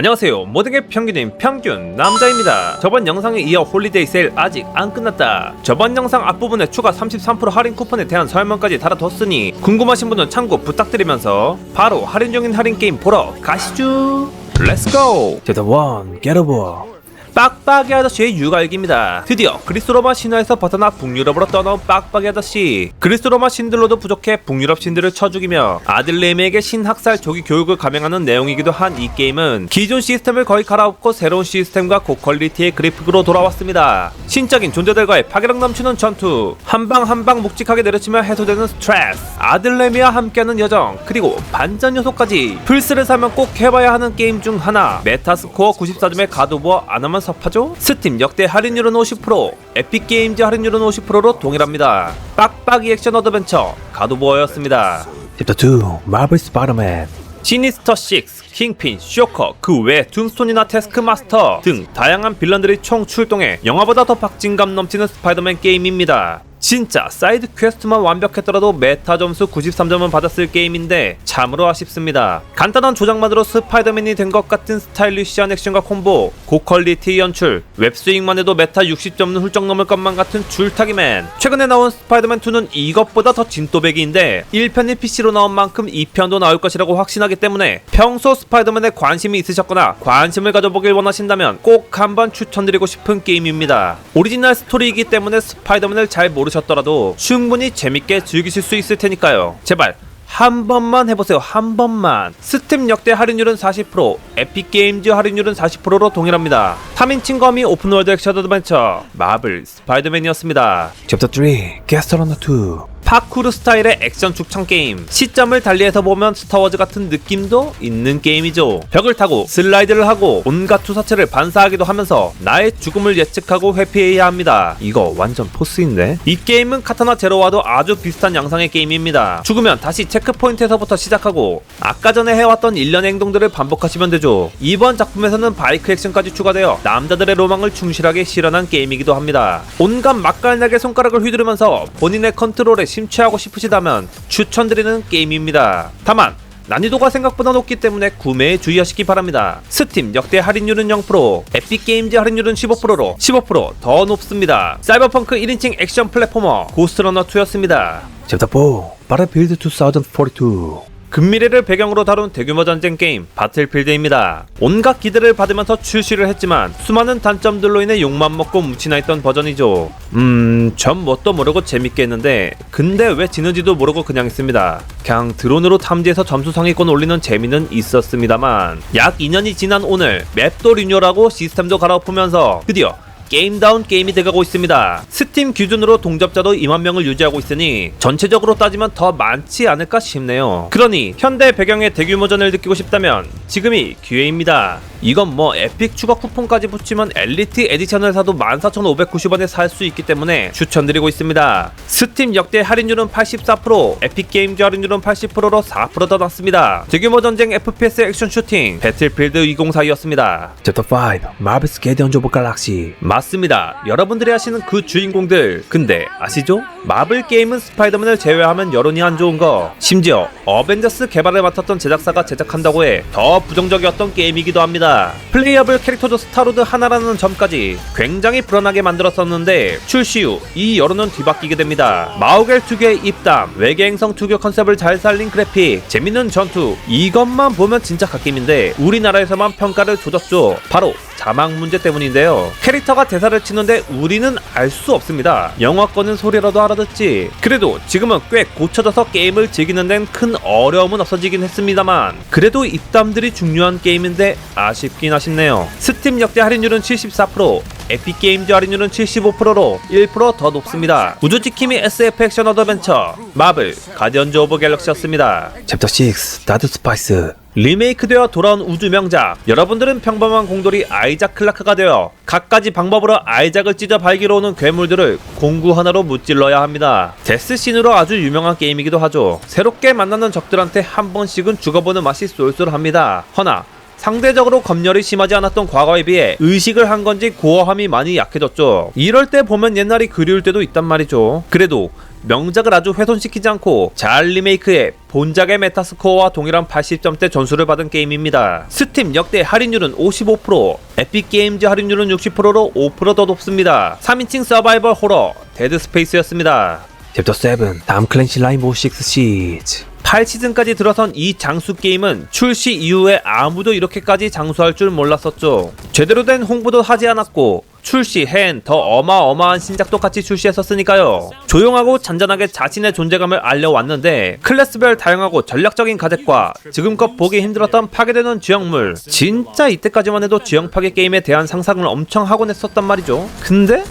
안녕하세요. 모든 게 평균인 평균 남자입니다. 저번 영상에 이어 홀리데이 세일 아직 안 끝났다. 저번 영상 앞부분에 추가 33% 할인 쿠폰에 대한 설명까지 달아뒀으니 궁금하신 분은 참고 부탁드리면서 바로 할인 중인 할인 게임 보러 가시죠. 렛츠고 챕터 1 Get 빡빡이 아저씨의 육아일기입니다. 드디어 그리스 로마 신화에서 벗어나 북유럽으로 떠나온 빡빡이 아저씨. 그리스 로마 신들로도 부족해 북유럽 신들을 쳐 죽이며 아들 레미에게 신학살 조기 교육을 감행하는 내용이기도 한 이 게임은 기존 시스템을 거의 갈아엎고 새로운 시스템과 고퀄리티의 그래픽으로 돌아왔습니다. 신적인 존재들과의 파괴력 넘치는 전투, 한방 한방 묵직하게 내려치며 해소되는 스트레스, 아들 레미와 함께하는 여정, 그리고 반전 요소까지 플스를 사면 꼭 해봐야 하는 게임 중 하나. 메타스코어 94점의 가도부어 안 하면 섭하죠? 스팀 역대 할인율은 50%, 에픽 게임즈 할인율은 50%로 동일합니다. 빡빡이 액션 어드벤처 가도부어였습니다. 챕터 2 마블 스파이더맨 시니스터 6, 킹핀, 쇼커, 그 외 둠스톤이나 테스크마스터 등 다양한 빌런들이 총 출동해 영화보다 더 박진감 넘치는 스파이더맨 게임입니다. 진짜 사이드 퀘스트만 완벽했더라도 메타 점수 93점은 받았을 게임인데 참으로 아쉽습니다. 간단한 조작만으로 스파이더맨이 된 것 같은 스타일리시한 액션과 콤보, 고퀄리티 연출, 웹스윙만 해도 메타 60점은 훌쩍 넘을 것만 같은 줄타기맨. 최근에 나온 스파이더맨 2는 이것보다 더 진또배기인데 1편이 PC로 나온 만큼 2편도 나올 것이라고 확신하기 때문에 평소 스파이더맨에 관심이 있으셨거나 관심을 가져보길 원하신다면 꼭 한번 추천드리고 싶은 게임입니다. 오리지널 스토리이기 때문에 스파이더맨을 잘 모르 셨더라도 충분히 재밌게 즐기실 수 있을 테니까요. 제발 한 번만 해보세요. 한 번만. 스팀 역대 할인율은 40%, 에픽 게임즈 할인율은 40%로 동일합니다. 3인 친검이 오픈월드 액션 어드벤처 마블 스파이더맨이었습니다. 챕터 3 게스트러너 2 파쿠르 스타일의 액션 축청 게임. 시점을 달리해서 보면 스타워즈 같은 느낌도 있는 게임이죠. 벽을 타고 슬라이드를 하고 온갖 투사체를 반사하기도 하면서 나의 죽음을 예측하고 회피해야 합니다. 이거 완전 포스인데? 이 게임은 카타나 제로와도 아주 비슷한 양상의 게임입니다. 죽으면 다시 체크포인트에서부터 시작하고 아까 전에 해왔던 일련의 행동들을 반복하시면 되죠. 이번 작품에서는 바이크 액션까지 추가되어 남자들의 로망을 충실하게 실현한 게임이기도 합니다. 온갖 맛깔나게 손가락을 휘두르면서 본인의 컨트롤에 심 취하고 싶으시다면 추천드리는 게임입니다. 다만 난이도가 생각보다 높기 때문에 구매에 주의하시기 바랍니다. 스팀 역대 할인율은 0%, 에픽 게임즈 할인율은 15%로 15%더 높습니다. 사이버펑크 1인칭 액션 플랫포머 고스트러너 2였습니다. 챕터 4 바ttlefield 2042 근미래를 배경으로 다룬 대규모 전쟁 게임 바틀필드입니다. 온갖 기대를 받으면서 출시를 했지만 수많은 단점들로 인해 욕만 먹고 뭉치나 있던 버전이죠. 음, 전 뭣도 모르고 재밌게 했는데 근데 왜 지는지도 모르고 그냥 했습니다. 그냥 드론으로 탐지해서 점수 상위권 올리는 재미는 있었습니다만 약 2년이 지난 오늘 맵도 리뉴얼하고 시스템도 갈아엎으면서 드디어 게임다운 게임이 돼가고 있습니다. 스팀 기준으로 동접자도 2만 명을 유지하고 있으니 전체적으로 따지면 더 많지 않을까 싶네요. 그러니 현대 배경의 대규모전을 느끼고 싶다면 지금이 기회입니다. 이건 뭐 에픽 추가 쿠폰까지 붙이면 엘리트 에디션을 사도 14,590원에 살 수 있기 때문에 추천드리고 있습니다. 스팀 역대 할인율은 84%, 에픽 게임즈 할인율은 80%로 4%더 낮습니다. 대규모 전쟁 FPS 액션 슈팅 배틀필드 2042였습니다. 챕터 5 마블스 게디언즈 오브 갈락시 맞습니다. 여러분들이 아시는 그 주인공들. 근데 아시죠? 마블 게임은 스파이더맨을 제외하면 여론이 안 좋은 거. 심지어 어벤져스 개발을 맡았던 제작사가 제작한다고 해 더 부정적이었던 게임이기도 합니다. 플레이어블 캐릭터도 스타로드 하나라는 점까지 굉장히 불안하게 만들었었는데 출시 후 이 여론은 뒤바뀌게 됩니다. 마우겔 투교의 입담, 외계 행성 투교 컨셉을 잘 살린 그래픽, 재밌는 전투 이것만 보면 진짜 갓게임인데 우리나라에서만 평가를 조졌죠. 바로 자막 문제 때문인데요. 캐릭터가 대사를 치는데 우리는 알 수 없습니다. 영어권은 소리라도 알아듣지. 그래도 지금은 꽤 고쳐져서 게임을 즐기는 데는 큰 어려움은 없어지긴 했습니다만 그래도 입담들이 중요한 게임인데 아쉽 긴 아쉽네요. 스팀 역대 할인율은 74%, 에픽 게임즈 할인율은 75%로 1%더 높습니다. 우주지킴이 SF 액션 어드벤처 마블 가디언즈 오브 갤럭시였습니다. 챕터 6 다드 스파이스 리메이크되어 돌아온 우주 명작. 여러분들은 평범한 공돌이 아이작 클라크가 되어 갖가지 방법으로 아이작을 찢어 발기로 오는 괴물들을 공구 하나로 무찔러야 합니다. 데스신으로 아주 유명한 게임이기도 하죠. 새롭게 만나는 적들한테 한 번씩은 죽어보는 맛이 쏠쏠합니다. 허나 상대적으로 검열이 심하지 않았던 과거에 비해 의식을 한 건지 고어함이 많이 약해졌죠. 이럴 때 보면 옛날이 그리울 때도 있단 말이죠. 그래도 명작을 아주 훼손시키지 않고 잘 리메이크해 본작의 메타스코어와 동일한 80점대 전수를 받은 게임입니다. 스팀 역대 할인율은 55%, 에픽 게임즈 할인율은 60%로 5%더 높습니다. 3인칭 서바이벌 호러 데드 스페이스였습니다. 챕터 7 다음 클랜시 라인보우 6 시즈 8시즌까지 들어선 이 장수 게임은 출시 이후에 아무도 이렇게까지 장수할 줄 몰랐었죠. 제대로 된 홍보도 하지 않았고 출시해엔 더 어마어마한 신작도 같이 출시했었으니까요. 조용하고 잔잔하게 자신의 존재감을 알려왔는데 클래스별 다양하고 전략적인 가zet과 지금껏 보기 힘들었던 파괴되는 지형물 진짜 이때까지만 해도 지형 파괴 게임에 대한 상상을 엄청 하곤 했었단 말이죠. 근데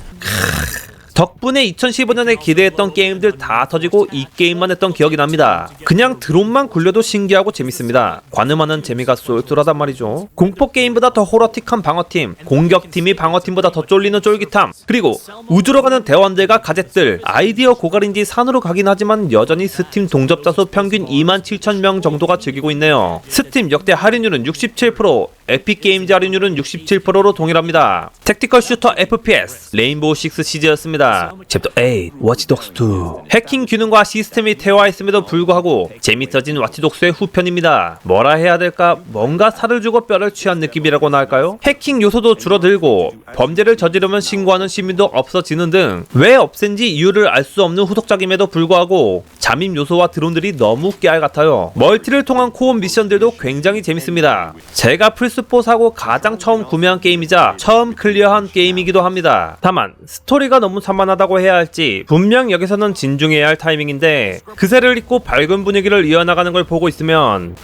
덕분에 2015년에 기대했던 게임들 다 터지고 이 게임만 했던 기억이 납니다. 그냥 드론만 굴려도 신기하고 재밌습니다. 관음하는 재미가 쏠쏠하단 말이죠. 공포 게임보다 더 호러틱한 방어팀, 공격팀이 방어팀보다 더 쫄리는 쫄깃함, 그리고 우주로 가는 대원들과 가젯들, 아이디어 고갈인지 산으로 가긴 하지만 여전히 스팀 동접자 수 평균 2만 7천 명 정도가 즐기고 있네요. 스팀 역대 할인율은 67%, 에픽 게임즈 할인율은 67%로 동일합니다. 택티컬 슈터 FPS, 레인보우 6 시즈였습니다. 챕터 8 워치독스 2 해킹 기능과 시스템이 태화 있음에도 불구하고 재밌어진 와치독스의 후편입니다. 뭐라 해야 될까? 뭔가 살을 주고 뼈를 취한 느낌이라고나 할까요? 해킹 요소도 줄어들고 범죄를 저지르면 신고하는 시민도 없어지는 등 왜 없앤지 이유를 알 수 없는 후속작임에도 불구하고 잠입 요소와 드론들이 너무 깨알 같아요. 멀티를 통한 코업 미션들도 굉장히 재밌습니다. 제가 플스 4 사고 가장 처음 구매한 게임이자 처음 클리어한 게임이기도 합니다. 다만 스토리가 너무 산만하다고 해야 할지 분명 여기서는 진중해야 할 타이밍인데 그새를 잇고 밝은 분위기를 이어나가는 걸 보고 있으면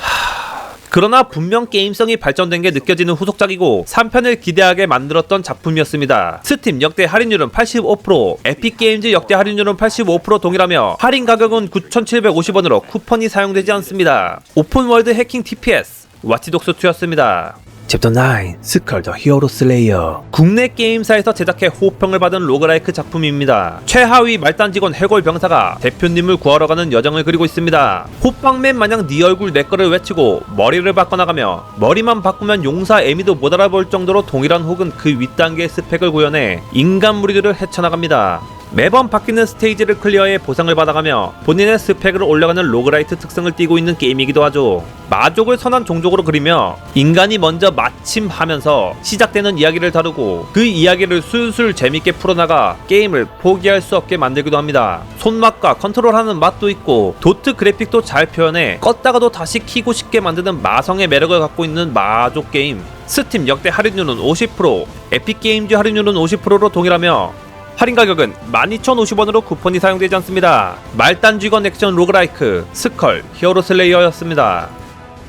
그러나 분명 게임성이 발전된 게 느껴지는 후속작이고 3편을 기대하게 만들었던 작품이었습니다. 스팀 역대 할인율은 85%, 에픽 게임즈 역대 할인율은 85% 동일하며 할인 가격은 9,750원으로 쿠폰이 사용되지 않습니다. 오픈월드 해킹 TPS 와치독스 2였습니다. 챕터 9 스컬 더 히어로 슬레이어 국내 게임사에서 제작해 호평을 받은 로그라이크 작품입니다. 최하위 말단 직원 해골 병사가 대표님을 구하러 가는 여정을 그리고 있습니다. 호빵맨 마냥 네 얼굴 내 거를 외치고 머리를 바꿔나가며 머리만 바꾸면 용사 에미도 못 알아볼 정도로 동일한 혹은 그 윗단계의 스펙을 구현해 인간 무리들을 헤쳐나갑니다. 매번 바뀌는 스테이지를 클리어해 보상을 받아가며 본인의 스펙을 올려가는 로그라이트 특성을 띠고 있는 게임이기도 하죠. 마족을 선한 종족으로 그리며 인간이 먼저 마침하면서 시작되는 이야기를 다루고 그 이야기를 술술 재밌게 풀어나가 게임을 포기할 수 없게 만들기도 합니다. 손맛과 컨트롤하는 맛도 있고 도트 그래픽도 잘 표현해 껐다가도 다시 키고 싶게 만드는 마성의 매력을 갖고 있는 마족 게임. 스팀 역대 할인율은 50%, 에픽 게임즈 할인율은 50%로 동일하며 할인 가격은 12,050원으로 쿠폰이 사용되지 않습니다. 말단 쥐건 액션 로그라이크 스컬 히어로 슬레이어였습니다.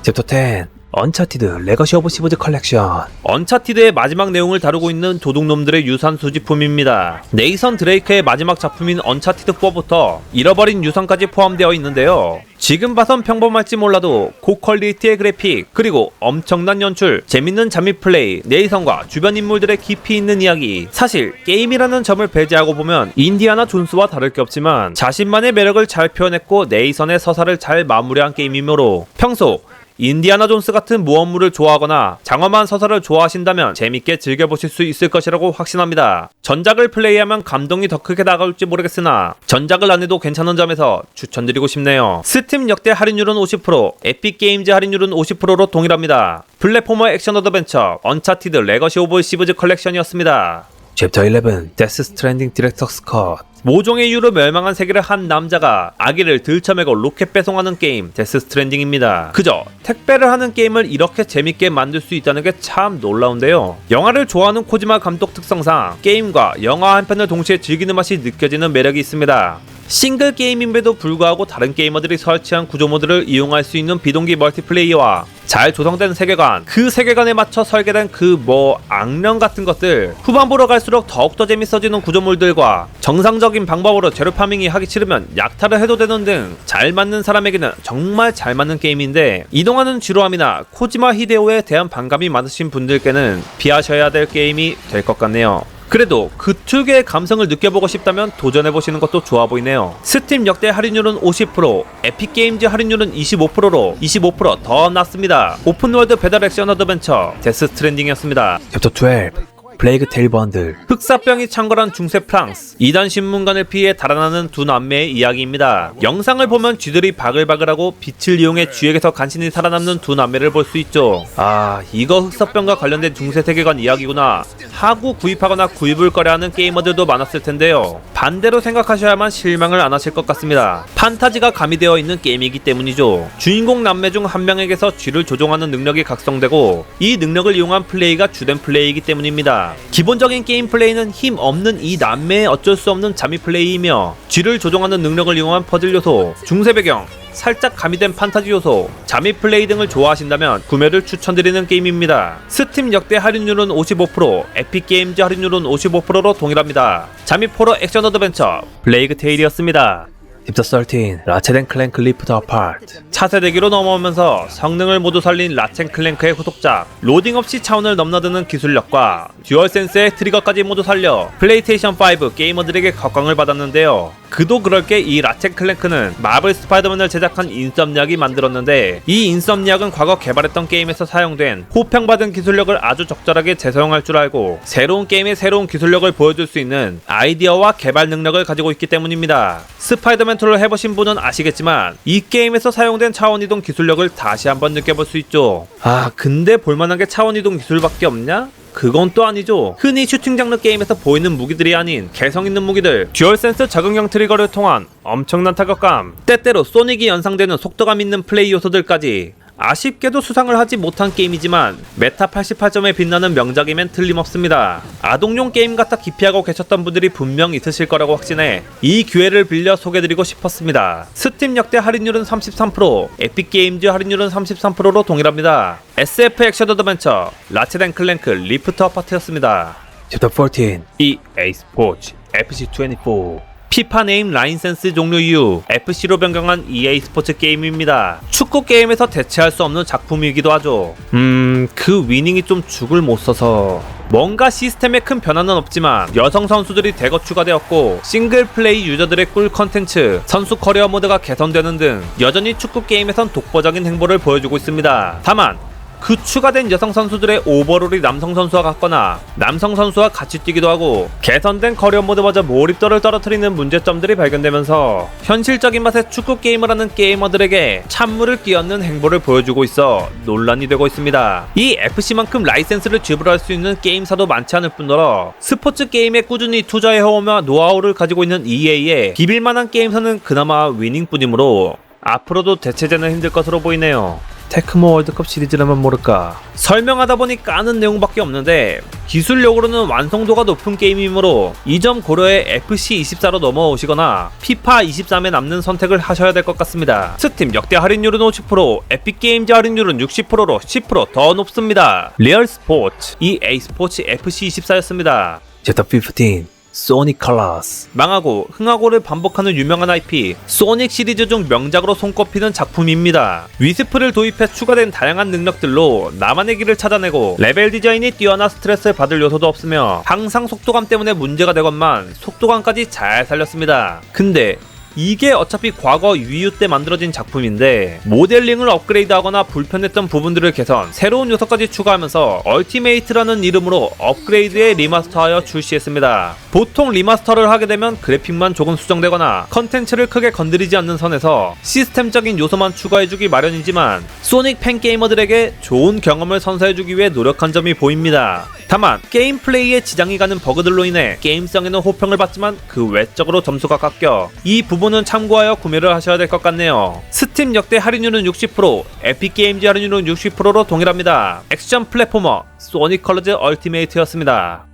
챕터 10 언차티드 레거시 오브 시브즈 컬렉션 언차티드의 마지막 내용을 다루고 있는 도둑놈들의 유산 수집품입니다. 네이선 드레이크의 마지막 작품인 언차티드 4부터 잃어버린 유산까지 포함되어 있는데요. 지금 봐선 평범할지 몰라도 고퀄리티의 그래픽 그리고 엄청난 연출 재밌는 잠입 플레이 네이선과 주변 인물들의 깊이 있는 이야기 사실 게임이라는 점을 배제하고 보면 인디아나 존스와 다를 게 없지만 자신만의 매력을 잘 표현했고 네이선의 서사를 잘 마무리한 게임이므로 평소 인디아나 존스 같은 모험물을 좋아하거나 장엄한 서사를 좋아하신다면 재밌게 즐겨보실 수 있을 것이라고 확신합니다. 전작을 플레이하면 감동이 더 크게 다가올지 모르겠으나 전작을 안 해도 괜찮은 점에서 추천드리고 싶네요. 스팀 역대 할인율은 50%, 에픽 게임즈 할인율은 50%로 동일합니다. 플랫포머 액션 어드벤처 언차티드 레거시 오브 시브즈 컬렉션이었습니다. 챕터 11 데스 스트랜딩 디렉터스 컷 모종의 이유로 멸망한 세계를 한 남자가 아기를 들쳐매고 로켓 배송하는 게임 데스 스트랜딩입니다. 그저 택배를 하는 게임을 이렇게 재밌게 만들 수 있다는 게 참 놀라운데요. 영화를 좋아하는 코지마 감독 특성상 게임과 영화 한 편을 동시에 즐기는 맛이 느껴지는 매력이 있습니다. 싱글 게임임에도 불구하고 다른 게이머들이 설치한 구조 모드를 이용할 수 있는 비동기 멀티플레이어와 잘 조성된 세계관, 그 세계관에 맞춰 설계된 그 뭐 악령 같은 것들 후반부로 갈수록 더욱더 재밌어지는 구조물들과 정상적인 방법으로 재료 파밍이 하기 싫으면 약탈을 해도 되는 등 잘 맞는 사람에게는 정말 잘 맞는 게임인데 이동하는 지루함이나 코지마 히데오에 대한 반감이 많으신 분들께는 피하셔야 될 게임이 될 것 같네요. 그래도 그 특유의 감성을 느껴보고 싶다면 도전해보시는 것도 좋아 보이네요. 스팀 역대 할인율은 50%, 에픽 게임즈 할인율은 25%로 25%더 낮습니다. 오픈월드 배달 액션 어드벤처 데스 스트랜딩이었습니다. 챕터 12 플레이그 테일 번들, 흑사병이 창궐한 중세 프랑스 이단 신문관을 피해 달아나는 두 남매의 이야기입니다. 영상을 보면 쥐들이 바글바글하고 빛을 이용해 쥐에게서 간신히 살아남는 두 남매를 볼 수 있죠. 아 이거 흑사병과 관련된 중세 세계관 이야기구나 하고 구입하거나 구입을 꺼려하는 게이머들도 많았을 텐데요. 반대로 생각하셔야만 실망을 안 하실 것 같습니다. 판타지가 가미되어 있는 게임이기 때문이죠. 주인공 남매 중 한 명에게서 쥐를 조종하는 능력이 각성되고 이 능력을 이용한 플레이가 주된 플레이이기 때문입니다. 기본적인 게임 플레이는 힘 없는 이 남매의 어쩔 수 없는 잠입 플레이이며 쥐를 조종하는 능력을 이용한 퍼즐 요소, 중세 배경, 살짝 가미된 판타지 요소, 잠입 플레이 등을 좋아하신다면 구매를 추천드리는 게임입니다. 스팀 역대 할인율은 55%, 에픽 게임즈 할인율은 55%로 동일합니다. 잠입 호러 액션 어드벤처 블레이그 테일이었습니다. 딥더 13, 라체덴 클랭크 리프트 아파트. 차세대기로 넘어오면서 성능을 모두 살린 라첸 클랭크의 후속작 로딩 없이 차원을 넘나드는 기술력과 듀얼센스의 트리거까지 모두 살려 플레이테이션 5 게이머들에게 각광을 받았는데요. 그도 그럴 게 이 라첸 클랭크는 마블 스파이더맨을 제작한 인썸니악이 만들었는데 이 인썸니악은 과거 개발했던 게임에서 사용된 호평받은 기술력을 아주 적절하게 재사용할 줄 알고 새로운 게임의 새로운 기술력을 보여줄 수 있는 아이디어와 개발 능력을 가지고 있기 때문입니다. 스파이더맨 2를 해보신 분은 아시겠지만 이 게임에서 사용된 차원이동 기술력을 다시 한번 느껴볼 수 있죠. 아 근데 볼만한 게 차원이동 기술밖에 없냐? 그건 또 아니죠. 흔히 슈팅 장르 게임에서 보이는 무기들이 아닌 개성 있는 무기들, 듀얼센스 적응형 트리거를 통한 엄청난 타격감, 때때로 소닉이 연상되는 속도감 있는 플레이 요소들까지 아쉽게도 수상을 하지 못한 게임이지만 메타 88점에 빛나는 명작이면 틀림없습니다. 아동용 게임 같아 기피하고 계셨던 분들이 분명 있으실 거라고 확신해 이 기회를 빌려 소개드리고 싶었습니다. 스팀 역대 할인율은 33%, 에픽 게임즈 할인율은 33%로 동일합니다. SF 액션 어드벤처 라체덴 클랭크 리프트 아파트였습니다. 딥더 14, EA 스포츠 FC24 피파 네임 라인센스 종료 이후 FC로 변경한 EA 스포츠 게임입니다. 축구 게임에서 대체할 수 없는 작품이기도 하죠. 음, 그 위닝이 좀 죽을 못 써서 뭔가 시스템에 큰 변화는 없지만 여성 선수들이 대거 추가되었고 싱글 플레이 유저들의 꿀 컨텐츠, 선수 커리어 모드가 개선되는 등 여전히 축구 게임에선 독보적인 행보를 보여주고 있습니다. 다만 그 추가된 여성 선수들의 오버롤이 남성 선수와 같거나 남성 선수와 같이 뛰기도 하고 개선된 커리어 모드마저 몰입도를 떨어뜨리는 문제점들이 발견되면서 현실적인 맛의 축구 게임을 하는 게이머들에게 찬물을 끼얹는 행보를 보여주고 있어 논란이 되고 있습니다. 이 FC만큼 라이센스를 지불할 수 있는 게임사도 많지 않을 뿐더러 스포츠 게임에 꾸준히 투자해오며 노하우를 가지고 있는 EA의 비빌만한 게임사는 그나마 위닝뿐이므로 앞으로도 대체제는 힘들 것으로 보이네요. 테크모 월드컵 시리즈라면 모를까. 설명하다 보니까 아는 내용밖에 없는데 기술력으로는 완성도가 높은 게임이므로 이 점 고려해 FC24로 넘어오시거나 피파 23에 남는 선택을 하셔야 될 것 같습니다. 스팀 역대 할인율은 50%, 에픽 게임즈 할인율은 60%로 10%더 높습니다. 리얼 스포츠 EA 스포츠 FC24였습니다. 딥더 15, 소닉 컬러스. 망하고 흥하고를 반복하는 유명한 IP 소닉 시리즈 중 명작으로 손꼽히는 작품입니다. 위스프를 도입해 추가된 다양한 능력들로 나만의 길을 찾아내고 레벨 디자인이 뛰어나 스트레스를 받을 요소도 없으며 항상 속도감 때문에 문제가 되건만 속도감까지 잘 살렸습니다. 근데 이게 어차피 과거 위유 때 만들어진 작품인데 모델링을 업그레이드하거나 불편했던 부분들을 개선, 새로운 요소까지 추가하면서 얼티메이트라는 이름으로 업그레이드에 리마스터하여 출시했습니다. 보통 리마스터를 하게 되면 그래픽만 조금 수정되거나 컨텐츠를 크게 건드리지 않는 선에서 시스템적인 요소만 추가해주기 마련이지만 소닉 팬 게이머들에게 좋은 경험을 선사해주기 위해 노력한 점이 보입니다. 다만 게임 플레이에 지장이 가는 버그들로 인해 게임성에는 호평을 받지만 그 외적으로 점수가 깎여 이 부분은 참고하여 구매를 하셔야 될 것 같네요. 스팀 역대 할인율은 60%, 에픽 게임즈 할인율은 60%로 동일합니다. 액션 플랫포머 소닉 컬러즈 얼티메이트였습니다.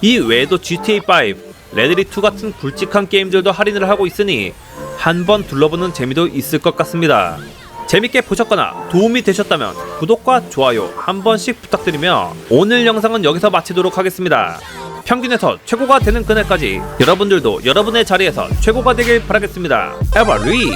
이 외에도 GTA5, 레드리2 같은 굵직한 게임들도 할인을 하고 있으니 한번 둘러보는 재미도 있을 것 같습니다. 재밌게 보셨거나 도움이 되셨다면 구독과 좋아요 한 번씩 부탁드리며 오늘 영상은 여기서 마치도록 하겠습니다. 평균에서 최고가 되는 그날까지 여러분들도 여러분의 자리에서 최고가 되길 바라겠습니다. 에버 리